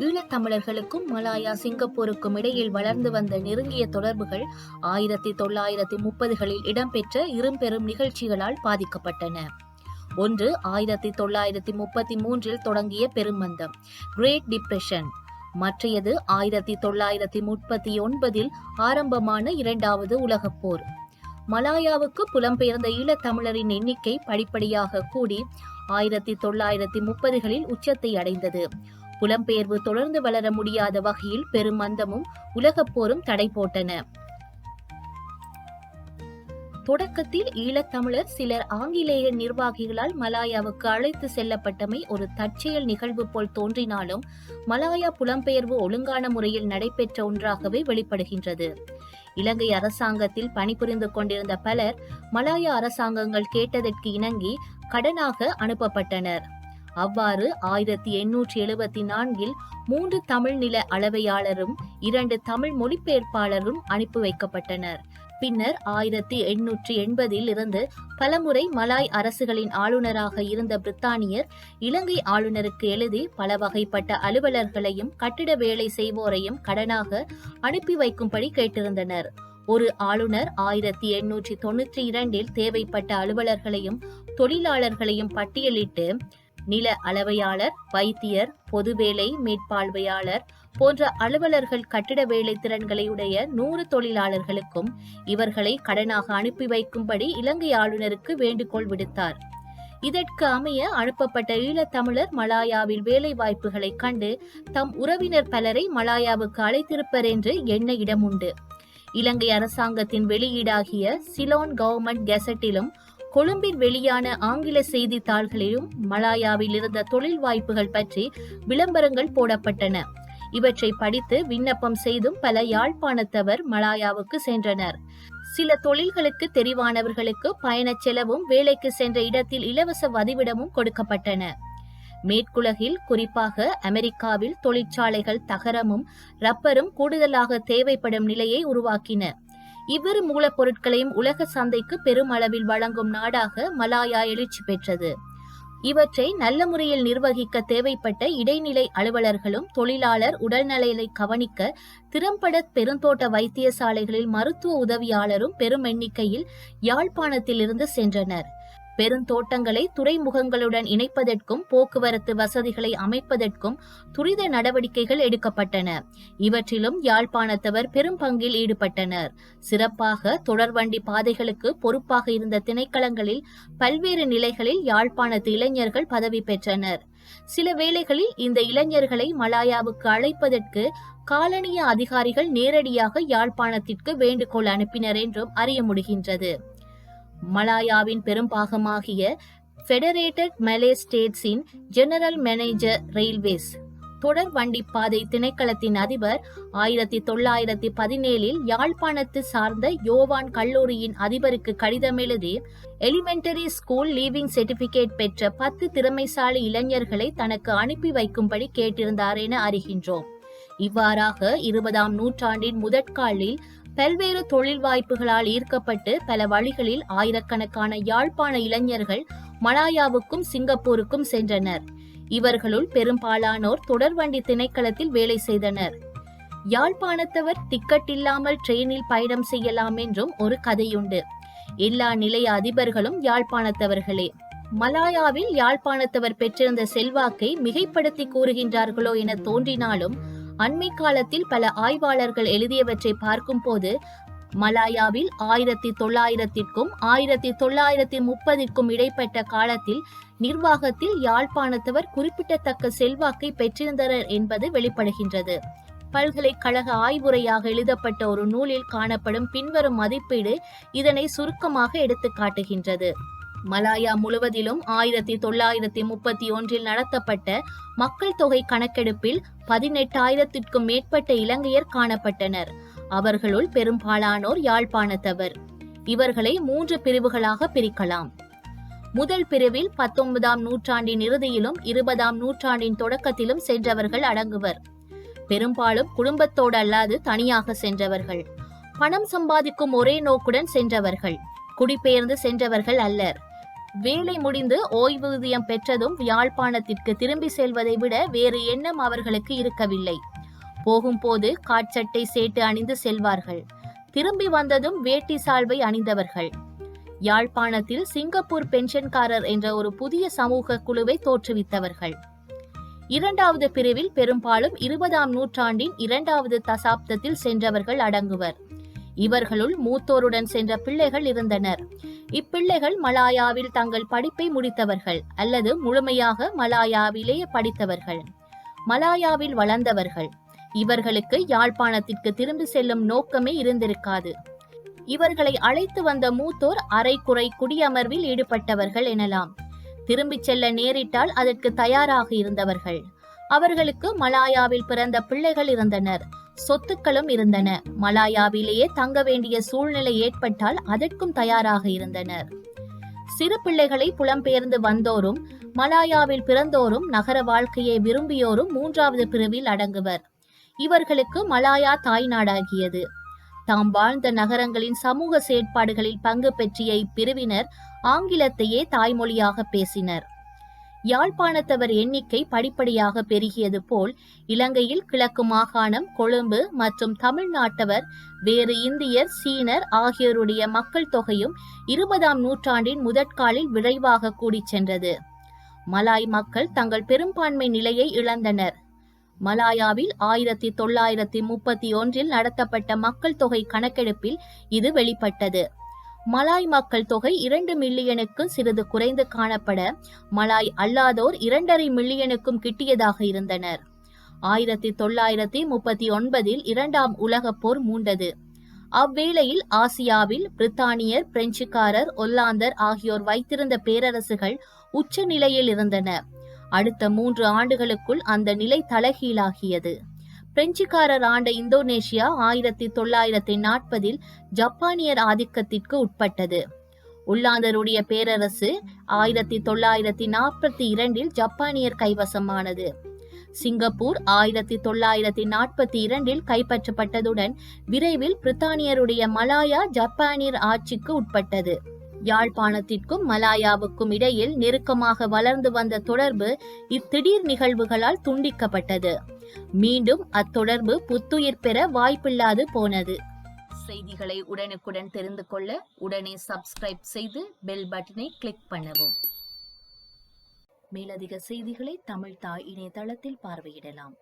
ஈழத்தமிழர்களுக்கும் Malaya சிங்கப்பூருக்கும் இடையில் வளர்ந்து வந்த நெருங்கிய தொடர்புகள் ஆயிரத்தி தொள்ளாயிரத்தி முப்பதுகளில் இடம்பெற்ற இரும்பெரும் நிகழ்ச்சிகளால் பாதிக்கப்பட்டன. ஒன்று ஆயிரத்தி தொள்ளாயிரத்தி முப்பத்தி மூன்றில் தொடங்கிய பெருமந்தம் கிரேட் டிப்ரெஷன் மற்றையது ஆயிரத்தி தொள்ளாயிரத்தி முப்பத்தி ஒன்பதில் ஆரம்பமான இரண்டாவது உலகப் போர். மலாயாவுக்கு புலம்பெயர்ந்த ஈழத்தமிழரின் எண்ணிக்கை படிப்படியாக கூடி ஆயிரத்தி தொள்ளாயிரத்தி முப்பதுகளில் உச்சத்தை அடைந்தது. புலம்பெயர்வு தொடர்ந்து வளர முடியாத வகையில் பெருமந்தமும் மந்தமும் உலகப்போரும் தடை போட்டன. தொடக்கத்தில் ஈழத்தமிழர் சிலர் ஆங்கிலேய நிர்வாகிகளால் மலாயாவுக்கு அழைத்து செல்லப்பட்டமை ஒரு தற்செயல் நிகழ்வு போல் தோன்றினாலும் மலாயா புலம்பெயர்வு ஒழுங்கான முறையில் நடைபெற்ற ஒன்றாகவே வெளிப்படுகின்றது. இலங்கை அரசாங்கத்தில் பணிபுரிந்து கொண்டிருந்த பலர் மலாயா அரசாங்கங்கள் கேட்டதற்கு இணங்கி கடனாக அனுப்பப்பட்டனர். அவ்வாறு ஆயிரத்தி எண்ணூற்றி எழுபத்தி நான்கில் மூன்று தமிழ் நில அளவையாளரும் இரண்டு தமிழ் மொழிபெயர்ப்பாளரும் அனுப்பி வைக்கப்பட்டனர். பின்னர் ஆயிரத்தி எண்ணூற்றி எண்பதில் இருந்து பலமுறை மலாய் அரசுகளின் ஆளுநராக இருந்த பிரித்தானியர் இலங்கை ஆளுநருக்கு எழுதி பல வகைப்பட்ட அலுவலர்களையும் கட்டிட வேலை செய்வோரையும் கடனாக அனுப்பி வைக்கும்படி கேட்டிருந்தனர். ஒரு ஆளுநர் ஆயிரத்தி எண்ணூற்றி தொன்னூற்றி இரண்டில் தேவைப்பட்ட அலுவலர்களையும் தொழிலாளர்களையும் பட்டியலிட்டு நில அளவையாளர் வைத்தியர் பொதுவேலை மேற்பார்வையாளர் போன்ற அலுவலர்கள் கட்டிட வேலை திறன்களை உடைய நூறு தொழிலாளர்களுக்கும் இவர்களை கடனாக அனுப்பி வைக்கும்படி இலங்கை ஆளுநருக்கு வேண்டுகோள் விடுத்தார். இதற்கு அமைய அனுப்பப்பட்ட ஈழத்தமிழர் மலாயாவில் வேலை வாய்ப்புகளை கண்டு தம் உறவினர் பலரை மலாயாவுக்கு அழைத்திருப்பர் என்று எண்ண இடம் உண்டு இலங்கை அரசாங்கத்தின் வெளியீடாகிய சிலோன் கவர்மெண்ட் கெசட்டிலும் கொழும்பில் வெளியான ஆங்கில செய்தித்தாள்களிலும் மலாயாவில் இருந்த தொழில் வாய்ப்புகள் பற்றி விளம்பரங்கள் போடப்பட்டன. இவற்றை படித்து விண்ணப்பம் செய்தும் பல யாழ்ப்பாணத்தவர் மலாயாவுக்கு சென்றனர். சில தொழில்களுக்கு தெரிவானவர்களுக்கு பயணச் செலவும் வேலைக்கு சென்ற இடத்தில் இலவச வதிவிடமும் கொடுக்கப்பட்டன. மேற்குலகில் குறிப்பாக அமெரிக்காவில் தொழிற்சாலைகள் தகரமும் ரப்பரும் கூடுதலாக தேவைப்படும் நிலையை உருவாக்கின. இவ்விரு மூலப்பொருட்களையும் உலக சந்தைக்கு பெருமளவில் வழங்கும் நாடாக மலாயா எழுச்சி பெற்றது. இவற்றை நல்ல முறையில் நிர்வகிக்க தேவைப்பட்ட இடைநிலை அலுவலர்களும் தொழிலாளர் உடல்நலையை கவனிக்க திறம்பட பெருந்தோட்ட வைத்தியசாலைகளில் மருத்துவ உதவியாளரும் பெரும் எண்ணிக்கையில் யாழ்ப்பாணத்திலிருந்து சென்றனர். பெருந்தோட்டங்களை துறைமுகங்களுடன் இணைப்பதற்கும் போக்குவரத்து வசதிகளை அமைப்பதற்கும் துரித நடவடிக்கைகள் எடுக்கப்பட்டன. இவற்றிலும் யாழ்ப்பாணத்தவர் பெரும் பங்கில் ஈடுபட்டனர். சிறப்பாக தொடர்வண்டி பாதைகளுக்கு பொறுப்பாக இருந்த திணைக்களங்களில் பல்வேறு நிலைகளில் யாழ்ப்பாணத்து இளைஞர்கள் பதவி பெற்றனர். சில வேளைகளில் இந்த இளைஞர்களை மலாயாவுக்கு அழைப்பதற்கு காலனிய அதிகாரிகள் நேரடியாக யாழ்ப்பாணத்திற்கு வேண்டுகோள் அனுப்பினர் என்றும் அறிய முடிகின்றது. மலாயாவின் பெரும்பாகமாகிய ஃபெடரேட்டட் மலே ஸ்டேட்ஸின் ஜெனரல் மேனேஜர் ரயில்வேஸ் தொடர் வண்டி பாதை திணைக்களத்தின் அதிபர் ஆயிரத்தி தொள்ளாயிரத்தி பதினேழில் யாழ்ப்பாணத்து சார்ந்த யோவான் கல்லூரியின் அதிபருக்கு கடிதம் எழுதி எலிமெண்டரி ஸ்கூல் லீவிங் சர்டிபிகேட் பெற்ற பத்து திறமைசாலி இளைஞர்களை தனக்கு அனுப்பி வைக்கும்படி கேட்டிருந்தார் என அறிகின்றோம். இவ்வாறாக இருபதாம் நூற்றாண்டின் முதற்காலில் பல்வேறு தொழில் வாய்ப்புகளால் ஈர்க்கப்பட்டு பல வழிகளில் ஆயிரக்கணக்கான யாழ்ப்பாண இளைஞர்கள் மலாயாவுக்கும் சிங்கப்பூருக்கும் சென்றனர். இவர்களுள் பெரும்பாலானோர் தொடர்வண்டி திணைக்களத்தில் வேலை செய்தனர். யாழ்ப்பாணத்தவர் டிக்கெட் இல்லாமல் ட்ரெயினில் பயணம் செய்யலாம் என்றும் ஒரு கதையுண்டு. எல்லா நிலைய அதிபர்களும் யாழ்ப்பாணத்தவர்களே. மலாயாவில் யாழ்ப்பாணத்தவர் பெற்றிருந்த செல்வாக்கை மிகைப்படுத்தி கூறுகின்றார்களோ என தோன்றினாலும் அண்மை காலத்தில் பல ஆய்வாளர்கள் எழுதியவற்றை பார்க்கும்போது மலாயாவில் ஆயிரத்தி தொள்ளாயிரத்திற்கும் ஆயிரத்தி தொள்ளாயிரத்தி முப்பதிற்கும் இடைப்பட்ட காலத்தில் நிர்வாகத்தில் யாழ்ப்பாணத்தவர் குறிப்பிடத்தக்க செல்வாக்கை பெற்றிருந்தனர் என்பது வெளிப்படுகின்றது. பல்கலைக்கழக ஆய்வுரையாக எழுதப்பட்ட ஒரு நூலில் காணப்படும் பின்வரும் மதிப்பீடு இதனை சுருக்கமாக எடுத்து காட்டுகின்றது மலாயா முழுவதிலும் ஆயிரத்தி தொள்ளாயிரத்தி முப்பத்தி ஒன்றில் நடத்தப்பட்ட மக்கள் தொகை கணக்கெடுப்பில் பதினெட்டாயிரத்திற்கும் மேற்பட்ட இலங்கையர் காணப்பட்டனர். அவர்களுள் பெரும்பாலானோர் யாழ்ப்பாணத்தவர். இவர்களை மூன்று பிரிவுகளாக பிரிக்கலாம். முதல் பிரிவில் பத்தொன்பதாம் நூற்றாண்டின் இறுதியிலும் இருபதாம் நூற்றாண்டின் தொடக்கத்திலும் சென்றவர்கள் அடங்குவர். பெரும்பாலும் குடும்பத்தோடு அல்லாது தனியாக சென்றவர்கள். பணம் சம்பாதிக்கும் ஒரே நோக்குடன் சென்றவர்கள். குடிபெயர்ந்து சென்றவர்கள் அல்லர். வேலை முடிந்து ஓய்வூதியம் பெற்றதும் யாழ்ப்பாணத்திற்கு திரும்பி செல்வதை விட வேறு எண்ணம் அவர்களுக்கு இருக்கவில்லை. போகும்போது காட்சட்டை சேட்டு அணிந்து செல்வார்கள். திரும்பி வந்ததும் வேட்டி சால்வை அணிந்தவர்கள். யாழ்ப்பாணத்தில் சிங்கப்பூர் பென்ஷன்காரர் என்ற ஒரு புதிய சமூக குழுவை தோற்றுவித்தவர்கள். இரண்டாவது பிரிவில் பெரும்பாலும் இருபதாம் நூற்றாண்டின் இரண்டாவது தசாப்தத்தில் சென்றவர்கள் அடங்குவர். இவர்களுள் மூத்தோருடன் சென்ற பிள்ளைகள் இருந்தனர். இப்பிள்ளைகள் மலாயாவில் தங்கள் படிப்பை முடித்தவர்கள் அல்லது முழுமையாக மலாயாவிலேயே படித்தவர்கள். மலாயாவில் வளர்ந்தவர்கள். இவர்களுக்கு யாழ்ப்பாணத்திற்கு திரும்பி செல்லும் நோக்கமே இருந்திருக்காது. இவர்களை அழைத்து வந்த மூத்தோர் அரைக்குறை குடியமர்வில் ஈடுபட்டவர்கள் எனலாம். திரும்பிச் செல்ல நேரிட்டால் அதற்கு தயாராக இருந்தவர்கள். அவர்களுக்கு மலாயாவில் பிறந்த பிள்ளைகள் இருந்தனர். சொத்துக்களும் இருந்தன. மலாயாவிலேயே தங்க வேண்டிய சூழ்நிலை ஏற்பட்டால் அதற்கும் தயாராக இருந்தனர். சிறு பிள்ளைகளை புலம்பெயர்ந்து வந்தோரும் மலாயாவில் பிறந்தோரும் நகர வாழ்க்கையை விரும்பியோரும் மூன்றாவது பிரிவில் அடங்குவர். இவர்களுக்கு மலாயா தாய்நாடாகியது தாம் வாழ்ந்த நகரங்களின் சமூக செயற்பாடுகளில் பங்கு பெற்றிய இப்பிரிவினர் ஆங்கிலத்தையே தாய்மொழியாக பேசினர். யாழ்ப்பாணத்தவர் எண்ணிக்கை படிப்படியாக பெருகியது போல் இலங்கையில் கிழக்கு மாகாணம் கொழும்பு மற்றும் தமிழ்நாட்டவர் வேறு இந்தியர் சீனர் ஆகியோருடைய மக்கள் தொகையும் இருபதாம் நூற்றாண்டின் முதற்காலில் விரைவாக கூடிச் சென்றது. மலாய் மக்கள் தங்கள் பெரும்பான்மை நிலையை இழந்தனர். மலாயாவில் ஆயிரத்தி தொள்ளாயிரத்தி முப்பத்தி ஒன்றில் நடத்தப்பட்ட மக்கள் தொகை கணக்கெடுப்பில் இது வெளிப்பட்டது. மலாய் மக்கள் தொகை இரண்டு மில்லியனுக்கு சிறிது குறைந்து காணப்பட மலாய் அல்லாதோர் இரண்டரை மில்லியனுக்கும் கிட்டியதாக இருந்தனர். ஆயிரத்தி தொள்ளாயிரத்தி முப்பத்தி ஒன்பதில் இரண்டாம் உலகப் போர் மூண்டது. அவ்வேளையில் ஆசியாவில் பிரித்தானியர் பிரெஞ்சுக்காரர் ஒல்லாந்தர் ஆகியோர் வைத்திருந்த பேரரசுகள் உச்ச நிலையில் இருந்தன. அடுத்த மூன்று ஆண்டுகளுக்குள் அந்த நிலை தலைகீழாகியது. பிரெஞ்சுக்காரர் ஆண்ட இந்தோனேஷியா ஆயிரத்தி தொள்ளாயிரத்தி நாற்பதில் ஜப்பானியர் ஆதிக்கத்திற்கு உட்பட்டது. உள்ளாந்தருடைய பேரரசு ஆயிரத்தி தொள்ளாயிரத்தி நாற்பத்தி இரண்டில் ஜப்பானியர் கைவசமானது. சிங்கப்பூர் ஆயிரத்தி தொள்ளாயிரத்தி நாற்பத்தி இரண்டில் கைப்பற்றப்பட்டதுடன் விரைவில் பிரித்தானியருடைய மலாயா ஜப்பானியர் ஆட்சிக்கு உட்பட்டது. யாழ்ப்பாணத்திற்கும் மலாயாவுக்கும் இடையில் நெருக்கமாக வளர்ந்து வந்த தொடர்பு இத்திடீர் நிகழ்வுகளால் துண்டிக்கப்பட்டது. மீண்டும் அத்தொடர்பு புத்துயிர் பெற வாய்ப்பில்லாது போனது. செய்திகளை உடனுக்குடன் தெரிந்து கொள்ள உடனே சப்ஸ்கிரைப் செய்து பெல் பட்டனை கிளிக் பண்ணவும். மேலதிக செய்திகளை தமிழ் தாய் இணையதளத்தில் பார்வையிடலாம்.